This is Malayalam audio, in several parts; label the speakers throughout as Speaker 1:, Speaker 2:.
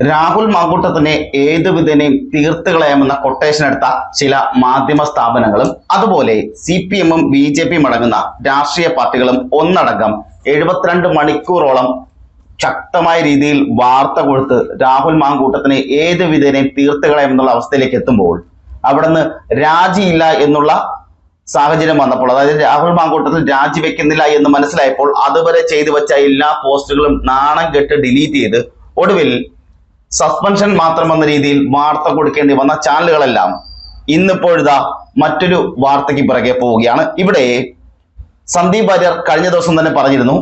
Speaker 1: രാഹുൽ മാങ്കൂട്ടത്തിനെ ഏതു വിധേനയും തീർത്ത് കളയാമെന്ന കൊട്ടേഷൻ എടുത്ത ചില മാധ്യമ സ്ഥാപനങ്ങളും അതുപോലെ സി പി എമ്മും ബി ജെ പിയും അടങ്ങുന്ന രാഷ്ട്രീയ പാർട്ടികളും ഒന്നടങ്കം എഴുപത്തിരണ്ട് മണിക്കൂറോളം ശക്തമായ രീതിയിൽ വാർത്ത കൊടുത്ത് രാഹുൽ മാങ്കൂട്ടത്തിനെ ഏത് വിധേനയും തീർത്ത് അവസ്ഥയിലേക്ക് എത്തുമ്പോൾ അവിടുന്ന് രാജിയില്ല എന്നുള്ള സാഹചര്യം വന്നപ്പോൾ അതായത് രാഹുൽ മാങ്കൂട്ടത്തിൽ രാജിവെക്കുന്നില്ല എന്ന് മനസ്സിലായപ്പോൾ അതുവരെ ചെയ്തു വെച്ച എല്ലാ പോസ്റ്റുകളും നാണം കെട്ട് ഡിലീറ്റ് ചെയ്ത് ഒടുവിൽ സസ്പെൻഷൻ മാത്രം എന്ന രീതിയിൽ വാർത്ത കൊടുക്കേണ്ടി വന്ന ചാനലുകളെല്ലാം ഇന്നിപ്പോഴിതാ മറ്റൊരു വാർത്തയ്ക്ക് പിറകെ പോവുകയാണ്. ഇവിടെ സന്ദീപ് വാര്യർ കഴിഞ്ഞ ദിവസം തന്നെ പറഞ്ഞിരുന്നു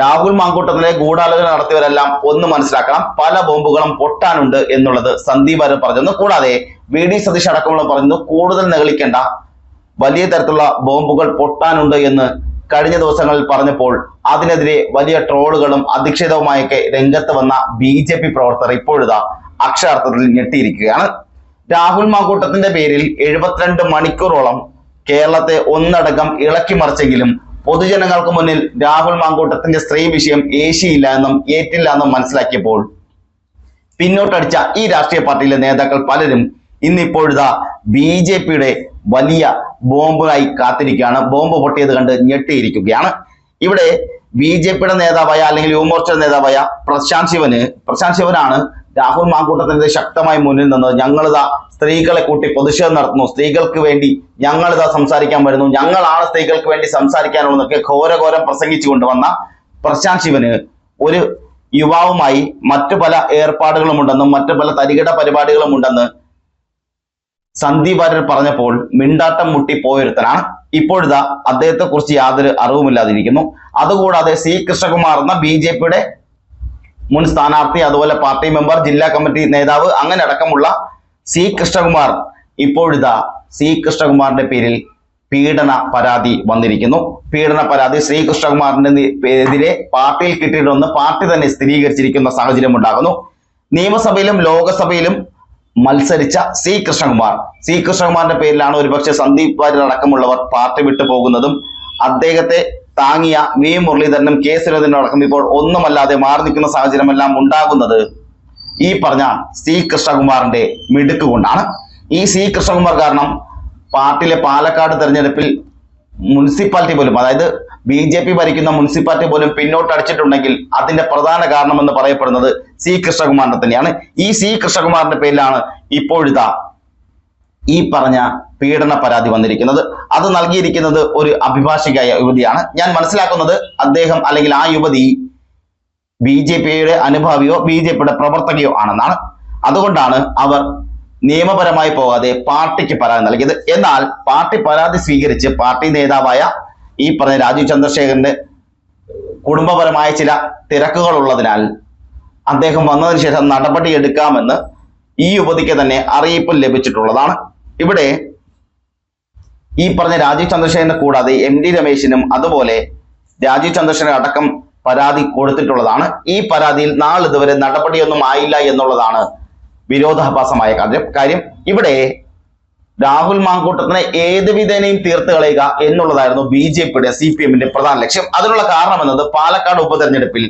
Speaker 1: രാഹുൽ മാങ്കൂട്ടത്തിലെ ഗൂഢാലോചന നടത്തിയവരെല്ലാം ഒന്ന് മനസ്സിലാക്കണം പല ബോംബുകളും പൊട്ടാനുണ്ട് എന്നുള്ളത് സന്ദീപ് വാര്യർ പറഞ്ഞിരുന്നു. കൂടാതെ വി ഡി സതീഷ് അടക്കമുള്ള പറഞ്ഞു കൂടുതൽ നെകളിക്കേണ്ട വലിയ തരത്തിലുള്ള ബോംബുകൾ പൊട്ടാനുണ്ട് എന്ന് കഴിഞ്ഞ ദിവസങ്ങളിൽ പറഞ്ഞപ്പോൾ അതിനെതിരെ വലിയ ട്രോളുകളും അധിക്ഷേപവുമായൊക്കെ രംഗത്ത് വന്ന ബി ജെ പി പ്രവർത്തകർ ഇപ്പോഴിതാ അക്ഷരാർത്ഥത്തിൽ ഞെട്ടിയിരിക്കുകയാണ്. രാഹുൽ മാങ്കൂട്ടത്തിന്റെ പേരിൽ എഴുപത്തിരണ്ട് മണിക്കൂറോളം കേരളത്തെ ഒന്നടങ്കം ഇളക്കി മറിച്ചെങ്കിലും പൊതുജനങ്ങൾക്ക് മുന്നിൽ രാഹുൽ മാങ്കൂട്ടത്തിന്റെ സ്ത്രീ വിഷയം ഏശിയില്ല എന്നും ഏറ്റില്ല എന്നും മനസ്സിലാക്കിയപ്പോൾ പിന്നോട്ടടിച്ച ഈ രാഷ്ട്രീയ പാർട്ടിയിലെ നേതാക്കൾ പലരും ഇന്നിപ്പോഴിതാ ബി ജെ പിയുടെ വലിയ ബോംബായി കാത്തിരിക്കുകയാണ്. ബോംബ് പൊട്ടിയത് കണ്ട് ഞെട്ടിയിരിക്കുകയാണ്. ഇവിടെ ബി ജെ പിയുടെ നേതാവായ അല്ലെങ്കിൽ യുവമോർച്ചയുടെ നേതാവായ പ്രശാന്ത് ശിവന് പ്രശാന്ത് ശിവനാണ് രാഹുൽ മാങ്കൂട്ടത്തിന്റെ ശക്തമായി മുന്നിൽ നിന്ന് ഞങ്ങളിതാ സ്ത്രീകളെ കൂട്ടി പ്രതിഷേധം നടത്തുന്നു. സ്ത്രീകൾക്ക് വേണ്ടി ഞങ്ങളിതാ സംസാരിക്കാൻ വരുന്നു. ഞങ്ങളാണ് സ്ത്രീകൾക്ക് വേണ്ടി സംസാരിക്കാനുള്ളതൊക്കെ ഘോരഘോരം പ്രസംഗിച്ചു കൊണ്ടുവന്ന പ്രശാന്ത് ശിവന് ഒരു യുവാവുമായി മറ്റു പല ഏർപ്പാടുകളുമുണ്ടെന്നും മറ്റു പല തരികിട പരിപാടികളുമുണ്ടെന്ന് സന്ദീപ് വാര്യർ പറഞ്ഞപ്പോൾ മിണ്ടാട്ടം മുട്ടി പോയൊരുത്തനാണ് ഇപ്പോഴിതാ അദ്ദേഹത്തെ കുറിച്ച് യാതൊരു അറിവുമില്ലാതിരിക്കുന്നു. അതുകൂടാതെ സി കൃഷ്ണകുമാർ എന്ന ബി ജെ പിയുടെ മുൻ സ്ഥാനാർത്ഥി അതുപോലെ പാർട്ടി മെമ്പർ ജില്ലാ കമ്മിറ്റി നേതാവ് അങ്ങനെ അടക്കമുള്ള സി കൃഷ്ണകുമാർ ഇപ്പോഴിതാ സി കൃഷ്ണകുമാറിന്റെ പേരിൽ പീഡന പരാതി വന്നിരിക്കുന്നു. പീഡന പരാതി ശ്രീ കൃഷ്ണകുമാറിന്റെ എതിരെ പാർട്ടിയിൽ കിട്ടിയിട്ടുണ്ടെന്ന് പാർട്ടി തന്നെ സ്ഥിരീകരിച്ചിരിക്കുന്ന സാഹചര്യം ഉണ്ടാകുന്നു നിയമസഭയിലും ലോകസഭയിലും മത്സരിച്ച സി കൃഷ്ണകുമാർ. സി കൃഷ്ണകുമാറിന്റെ പേരിലാണ് ഒരുപക്ഷെ സന്ദീപ് വാര്യർ അടക്കമുള്ളവർ പാർട്ടി വിട്ടു പോകുന്നതും അദ്ദേഹത്തെ താങ്ങിയ വി മുരളീധരനും കെ സുരേന്ദ്രനും അടക്കം ഇപ്പോൾ ഒന്നുമല്ലാതെ മാറി നിൽക്കുന്ന സാഹചര്യമെല്ലാം ഉണ്ടാകുന്നത് ഈ പറഞ്ഞ സി കൃഷ്ണകുമാറിന്റെ മിടുക്ക് കൊണ്ടാണ്. ഈ സി കൃഷ്ണകുമാർ കാരണം പാർട്ടിയിലെ പാലക്കാട് തെരഞ്ഞെടുപ്പിൽ മുനിസിപ്പാലിറ്റി പോലും അതായത് ബി ജെ പി ഭരിക്കുന്ന മുനിസിപ്പാലിറ്റി പോലും പിന്നോട്ട് അടിച്ചിട്ടുണ്ടെങ്കിൽ അതിന്റെ പ്രധാന കാരണമെന്ന് പറയപ്പെടുന്നത് സി കൃഷ്ണകുമാറിനെ തന്നെയാണ്. ഈ സി കൃഷ്ണകുമാറിന്റെ പേരിലാണ് ഇപ്പോഴിതാ ഈ പറഞ്ഞ പീഡന പരാതി വന്നിരിക്കുന്നത്. അത് നൽകിയിരിക്കുന്നത് ഒരു അഭിഭാഷികയായ യുവതിയാണ്. ഞാൻ മനസ്സിലാക്കുന്നത് അദ്ദേഹം അല്ലെങ്കിൽ ആ യുവതി ബി ജെ പിയുടെ അനുഭാവിയോ ബി ജെ പിയുടെ പ്രവർത്തകയോ ആണെന്നാണ്. അതുകൊണ്ടാണ് അവർ നിയമപരമായി പോകാതെ പാർട്ടിക്ക് പരാതി നൽകിയത്. എന്നാൽ പാർട്ടി പരാതി സ്വീകരിച്ച് പാർട്ടി നേതാവായ ഈ പറഞ്ഞ രാജീവ് ചന്ദ്രശേഖരന്റെ കുടുംബപരമായ ചില തിരക്കുകൾ ഉള്ളതിനാൽ അദ്ദേഹം വന്നതിന് ശേഷം നടപടി എടുക്കാമെന്ന് ഈ യുവതിക്ക് തന്നെ അറിയിപ്പ് ലഭിച്ചിട്ടുള്ളതാണ്. ഇവിടെ ഈ പറഞ്ഞ രാജീവ് ചന്ദ്രശേഖരനെ കൂടാതെ എം ഡി രമേശിനും അതുപോലെ രാജീവ് ചന്ദ്രശേഖരൻ അടക്കം പരാതി കൊടുത്തിട്ടുള്ളതാണ്. ഈ പരാതിയിൽ നാളിതുവരെ നടപടിയൊന്നും ആയില്ല എന്നുള്ളതാണ് വിരോധാഭാസമായ കാര്യം. കാര്യം ഇവിടെ രാഹുൽ മാങ്കൂട്ടത്തിനെ ഏത് വിധേനയും തീർത്ത് കളയുക എന്നുള്ളതായിരുന്നു ബി ജെ പിയുടെ സി പി എമ്മിന്റെ പ്രധാന ലക്ഷ്യം. അതിനുള്ള കാരണം എന്നത് പാലക്കാട് ഉപതെരഞ്ഞെടുപ്പിൽ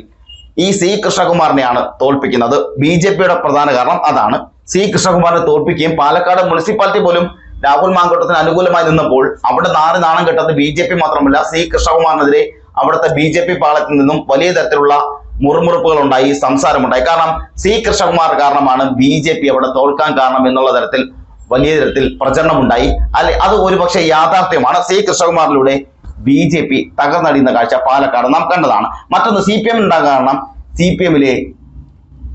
Speaker 1: ഈ സി കൃഷ്ണകുമാറിനെയാണ് തോൽപ്പിക്കുന്നത്. ബി ജെ പിയുടെ പ്രധാന കാരണം അതാണ്. സി കൃഷ്ണകുമാറിനെ തോൽപ്പിക്കുകയും പാലക്കാട് മുനിസിപ്പാലിറ്റി പോലും രാഹുൽ മാങ്കൂട്ടത്തിന് അനുകൂലമായി നിന്നപ്പോൾ അവിടെ നാറ് നാണം കെട്ടത് ബി ജെ പി മാത്രമല്ല സി കൃഷ്ണകുമാറിനെതിരെ അവിടുത്തെ ബി ജെ പി പാളത്തിൽ നിന്നും വലിയ തരത്തിലുള്ള മുറുമുറുപ്പുകൾ ഉണ്ടായി സംസാരമുണ്ടായി. കാരണം സി കൃഷ്ണകുമാർ കാരണമാണ് ബി ജെ പി അവിടെ തോൽക്കാൻ കാരണം എന്നുള്ള തരത്തിൽ വലിയ തരത്തിൽ പ്രചരണമുണ്ടായി. അല്ലെ അത് ഒരുപക്ഷെ യാഥാർത്ഥ്യമാണ്. സി. കൃഷ്ണകുമാറിലൂടെ ബി ജെ പി തകർന്നടിയുന്ന കാഴ്ച പാലക്കാട് നാം കണ്ടതാണ്. മറ്റൊന്ന് സി പി എം ഉണ്ടാകാൻ കാരണം സി പി എമ്മിലെ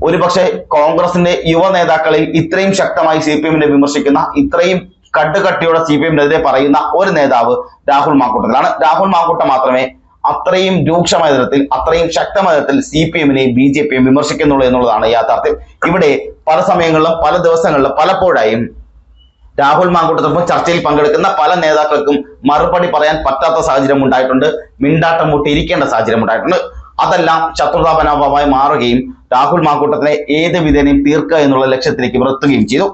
Speaker 1: ഒരുപക്ഷെ കോൺഗ്രസിന്റെ യുവ നേതാക്കളിൽ ഇത്രയും ശക്തമായി സി പി എമ്മിനെ വിമർശിക്കുന്ന ഇത്രയും കട്ടുകട്ടിയോടെ സി പി എമ്മിനെതിരെ പറയുന്ന ഒരു നേതാവ് രാഹുൽ മാങ്കൂട്ടത്തിലാണ്. രാഹുൽ മാങ്കൂട്ടം മാത്രമേ അത്രയും രൂക്ഷമായ തരത്തിൽ അത്രയും ശക്തമായ തരത്തിൽ സി പി എമ്മിനെയും ബി ജെ പിയും വിമർശിക്കുന്നുള്ളൂ എന്നുള്ളതാണ് യാഥാർത്ഥ്യം. ഇവിടെ പല സമയങ്ങളിലും പല ദിവസങ്ങളിലും പലപ്പോഴായും രാഹുൽ മാങ്കൂട്ടത്തിനൊപ്പം ചർച്ചയിൽ പങ്കെടുക്കുന്ന പല നേതാക്കൾക്കും മറുപടി പറയാൻ പറ്റാത്ത സാഹചര്യം ഉണ്ടായിട്ടുണ്ട്. മിണ്ടാട്ടം മുട്ടിയിരിക്കേണ്ട സാഹചര്യം ഉണ്ടായിട്ടുണ്ട്. അതെല്ലാം ശത്രുതാപനാഭമായി മാറുകയും രാഹുൽ മാങ്കൂട്ടത്തിനെ ഏത് വിധേനയും തീർക്കുക എന്നുള്ള ലക്ഷ്യത്തിലേക്ക് വൃത്തുകയും ചെയ്തു.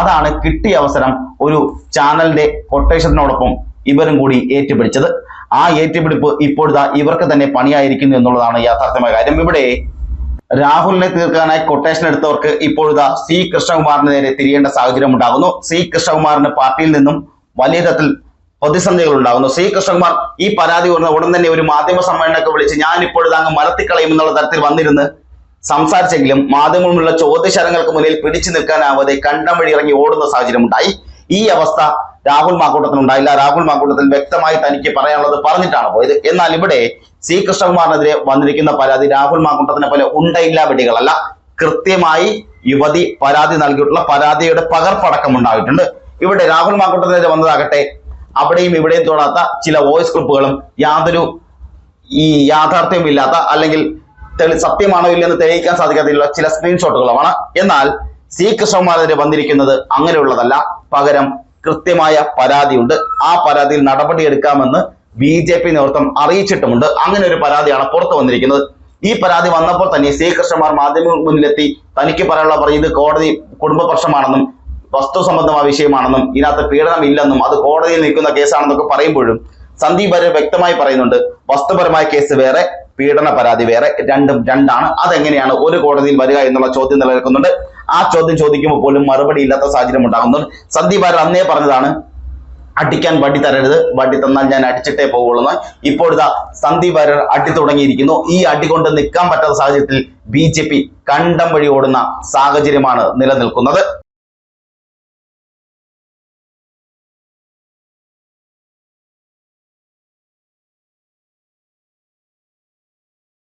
Speaker 1: അതാണ് കിട്ടിയ അവസരം ഒരു ചാനലിന്റെ കൊട്ടേഷനോടൊപ്പം ഇവരും കൂടി ഏറ്റുപിടിച്ചത്. ആ ഏറ്റുപിടിപ്പ് ഇപ്പോഴത്തെ ഇവർക്ക് തന്നെ പണിയായിരിക്കുന്നു എന്നുള്ളതാണ് യാഥാർത്ഥ്യമായ കാര്യം. ഇവിടെ രാഹുലിനെ തീർക്കാനായി കൊട്ടേഷൻ എടുത്തവർക്ക് ഇപ്പോഴിതാ സി കൃഷ്ണകുമാറിന് നേരെ തിരിയേണ്ട സാഹചര്യം ഉണ്ടാകുന്നു. സി കൃഷ്ണകുമാറിന് പാർട്ടിയിൽ നിന്നും വലിയ തരത്തിൽ പ്രതിസന്ധികൾ ഉണ്ടാകുന്നു. സി കൃഷ്ണകുമാർ ഈ പരാതി ഉയർന്ന ഉടൻ തന്നെ ഒരു മാധ്യമ സമ്മേളനമൊക്കെ വിളിച്ച് ഞാൻ ഇപ്പോഴിത് അങ്ങ് മലത്തിക്കളയും എന്നുള്ള തരത്തിൽ വന്നിരുന്ന് സംസാരിച്ചെങ്കിലും മാധ്യമങ്ങളുള്ള ചോദ്യശരങ്ങൾക്ക് മുന്നിൽ പിടിച്ചു നിൽക്കാനാവാതെ കണ്ടം വഴി ഇറങ്ങി ഓടുന്ന സാഹചര്യം ഉണ്ടായി ഈ അവസ്ഥ രാഹുൽ മാക്കൂട്ടത്തിന് ഉണ്ടായില്ല. രാഹുൽ മാക്കൂട്ടത്തിൽ വ്യക്തമായി തനിക്ക് പറയാനുള്ളത് പറഞ്ഞിട്ടാണ് പോയത്. എന്നാൽ ഇവിടെ സി കൃഷ്ണകുമാറിനെതിരെ വന്നിരിക്കുന്ന പരാതി രാഹുൽ മാക്കൂട്ടത്തിനെ പോലെ ഉണ്ടയില്ല വെടികളല്ല കൃത്യമായി യുവതി പരാതി നൽകിയിട്ടുള്ള പരാതിയുടെ പകർപ്പടക്കം ഉണ്ടായിട്ടുണ്ട്. ഇവിടെ രാഹുൽ മാക്കൂട്ടത്തിനെതിരെ വന്നതാകട്ടെ അവിടെയും ഇവിടെയും തൊടാത്ത ചില വോയിസ് ക്ലിപ്പുകളും യാതൊരു ഈ യാഥാർത്ഥ്യമില്ലാത്ത അല്ലെങ്കിൽ സത്യമാണോ ഇല്ലെന്ന് തെളിയിക്കാൻ സാധിക്കാത്ത ചില സ്ക്രീൻഷോട്ടുകളുമാണ് എന്നാൽ സി കൃഷ്ണകുമാറിനെതിരെ വന്നിരിക്കുന്നത് അങ്ങനെയുള്ളതല്ല. പകരം കൃത്യമായ പരാതിയുണ്ട്. ആ പരാതിയിൽ നടപടിയെടുക്കാമെന്ന് ബി ജെ പി നേതൃത്വം അറിയിച്ചിട്ടുമുണ്ട്. അങ്ങനെ ഒരു പരാതിയാണ് പുറത്തു വന്നിരിക്കുന്നത്. ഈ പരാതി വന്നപ്പോൾ തന്നെ സി കൃഷ്ണകുമാർ മാധ്യമ മുന്നിലെത്തി. തനിക്ക് പറയാനുള്ള പറയും ഇത് കോടതി കുടുംബ പ്രശ്നമാണെന്നും വസ്തു സംബന്ധമായ വിഷയമാണെന്നും ഇതിനകത്ത് പീഡനം ഇല്ലെന്നും അത് കോടതിയിൽ നിൽക്കുന്ന കേസാണെന്നൊക്കെ പറയുമ്പോഴും സന്ദീപ് വരെ വ്യക്തമായി പറയുന്നുണ്ട് വസ്തുപരമായ കേസ് വേറെ പീഡന പരാതി വേറെ രണ്ടും രണ്ടാണ്. അതെങ്ങനെയാണ് ഒരു കോടതിയിൽ വരിക എന്നുള്ള ചോദ്യം നിലനിൽക്കുന്നുണ്ട്. ആ ചോദ്യം ചോദിക്കുമ്പോൾ പോലും മറുപടി ഇല്ലാത്ത സാഹചര്യം ഉണ്ടാകുന്നുണ്ട് സന്ദീപ് വാര്യർ അന്നേ പറഞ്ഞതാണ് അടിക്കാൻ വടി തരരുത് വടി തന്നാൽ ഞാൻ അടിച്ചിട്ടേ പോകുള്ളൂ എന്ന്. ഇപ്പോഴത്തെ സന്ദീപ് വാര്യർ അടി തുടങ്ങിയിരിക്കുന്നു. ഈ അടി കൊണ്ട് നിൽക്കാൻ പറ്റാത്ത സാഹചര്യത്തിൽ ബി കണ്ടം വഴി ഓടുന്ന സാഹചര്യമാണ് നിലനിൽക്കുന്നത്.